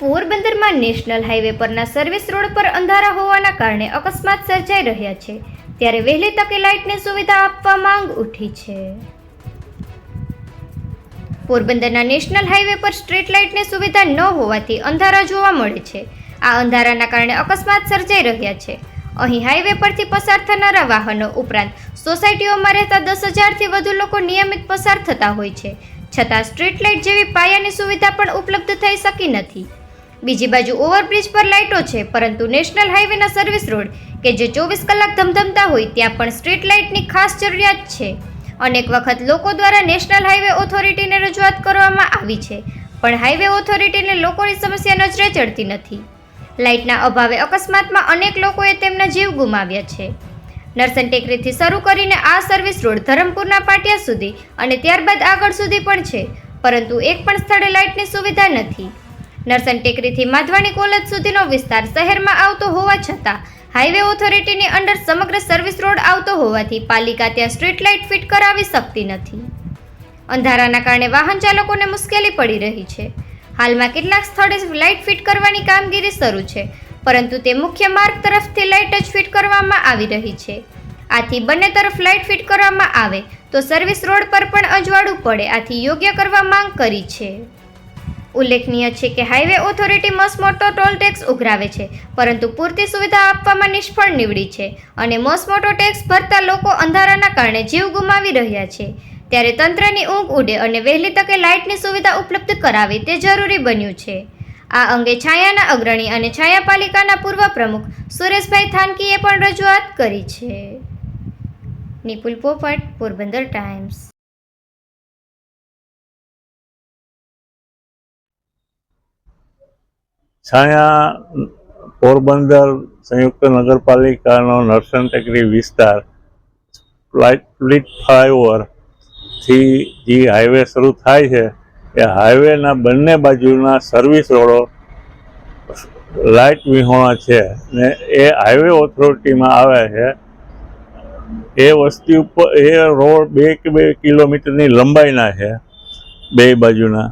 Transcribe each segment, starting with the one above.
પોરબંદરમાં national highway પરના service road પર અંધારા હોવાના કારણે અકસ્માત સર્જાઈ રહ્યા છે. ત્યારે વહેલી તકે લાઇટની સુવિધા આપવા માંગ ઉઠી છે. પોરબંદરના નેશનલ હાઈવે પર સ્ટ્રીટ લાઇટની સુવિધા ન હોવાથી અંધારા જોવા મળે છે. આ અંધારાના કારણે અકસ્માત સર્જાઈ રહ્યા છે. અહીં હાઈવે પરથી પસાર થનારા વાહનો ઉપરાંત સોસાયટીઓમાં રહેતા દસ હજારથી વધુ લોકો નિયમિત પસાર થતા હોય છે. છતાં સ્ટ્રીટ લાઇટ જેવી પાયાની સુવિધા પણ ઉપલબ્ધ થઈ શકી નથી. બીજી બાજુ ઓવરબ્રિજ પર લાઇટો છે, પરંતુ નેશનલ હાઈવેના સર્વિસ રોડ, કે જે ચોવીસ કલાક ધમધમતા હોય, ત્યાં પણ સ્ટ્રીટ લાઇટની ખાસ જરૂરિયાત છે. અનેક વખત લોકો દ્વારા નેશનલ હાઈવે ઓથોરિટીને રજૂઆત કરવામાં આવી છે, પણ હાઈવે ઓથોરિટીને લોકોની સમસ્યા નજરે ચડતી નથી. લાઇટના અભાવે અકસ્માતમાં અનેક લોકોએ તેમના જીવ ગુમાવ્યા છે. નરસન ટેકરીથી શરૂ કરીને આ સર્વિસ રોડ ધરમપુરના પાટિયા સુધી અને ત્યારબાદ આગળ સુધી પણ છે, પરંતુ એક પણ સ્થળે લાઇટની સુવિધા નથી. નરસન ટેકરીથી માધવાની કોલેજ સુધીનો વિસ્તાર શહેરમાં આવતો હોવા છતાં હાઈવે ઓથોરિટીની અંડર સમગ્ર સર્વિસ રોડ આવતો હોવાથી પાલિકા ત્યાં સ્ટ્રીટ લાઇટ ફિટ કરાવી શકતી નથી. અંધારાના કારણે વાહન ચાલકોને મુશ્કેલી પડી રહી છે. હાલમાં કેટલાક સ્થળે લાઇટ ફિટ કરવાની કામગીરી શરૂ છે, પરંતુ તે મુખ્ય માર્ગ તરફથી લાઇટ જ ફિટ કરવામાં આવી રહી છે. આથી બંને તરફ લાઇટ ફિટ કરવામાં આવે તો સર્વિસ રોડ પર પણ અજવાળું પડે, આથી યોગ્ય કરવા માંગ કરી છે. ઉલ્લેખનીય છે કે હાઈવે ઓથોરિટી મસમોટો ટોલ ટેક્સ ઉઘરાવે છે, પરંતુ પૂરતી સુવિધા આપવામાં નિષ્ફળ નીવડી છે અને મસમોટો ટેક્સ ભરતા લોકો અંધારાના કારણે જીવ ગુમાવી રહ્યા છે. ત્યારે તંત્રની ઊંઘ ઉડે અને વહેલી તકે લાઇટની સુવિધા ઉપલબ્ધ કરાવી તે જરૂરી બન્યું છે. આ અંગે છાયાના અગ્રણી અને છાયા પાલિકાના પૂર્વ પ્રમુખ સુરેશભાઈ થાનકીએ પણ રજૂઆત કરી છે. નિપુલ પોપટ, પોરબંદર ટાઈમ્સ. છાયા પોરબંદર સંયુક્ત નગરપાલિકાનો નરસન ટેકરી વિસ્તાર ફ્લાઇટ ફ્લાયઓવરથી જે હાઈવે શરૂ થાય છે, એ હાઈવેના બંને બાજુના સર્વિસ રોડો લાઇટ વિહોણા છે ને એ હાઈવે ઓથોરિટીમાં આવે છે. એ વસ્તી ઉપર, એ રોડ બે કે બે કિલોમીટરની લંબાઈના છે, બે બાજુના.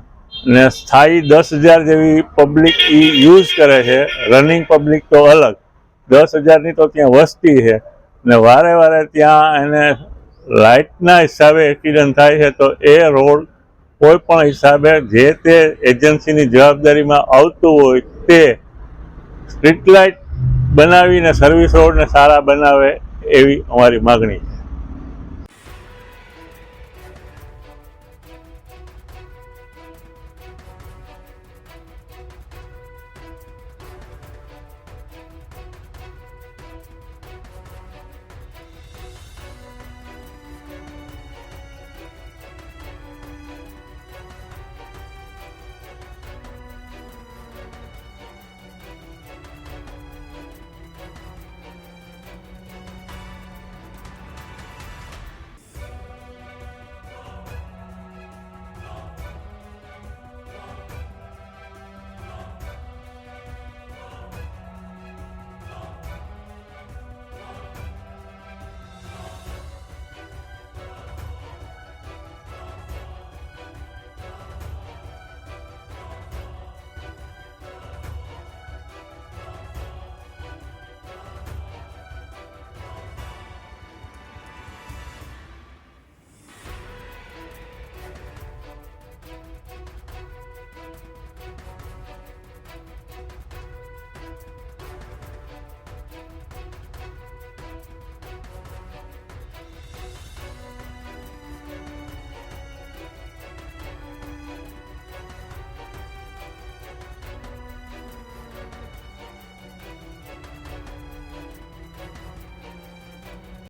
ને સ્થાયી દસ હજાર જેવી પબ્લિક એ યુઝ કરે છે. રનિંગ પબ્લિક તો અલગ. દસ હજારની તો ત્યાં વસ્તી છે. ને વારે વારે ત્યાં એને લાઇટના હિસાબે એક્સિડન્ટ થાય છે તો એ રોડ કોઈ પણ હિસાબે જે તે એજન્સીની જવાબદારીમાં આવતું હોય તે સ્ટ્રીટ લાઇટ બનાવીને સર્વિસ રોડને સારા બનાવે એવી અમારી માગણી છે.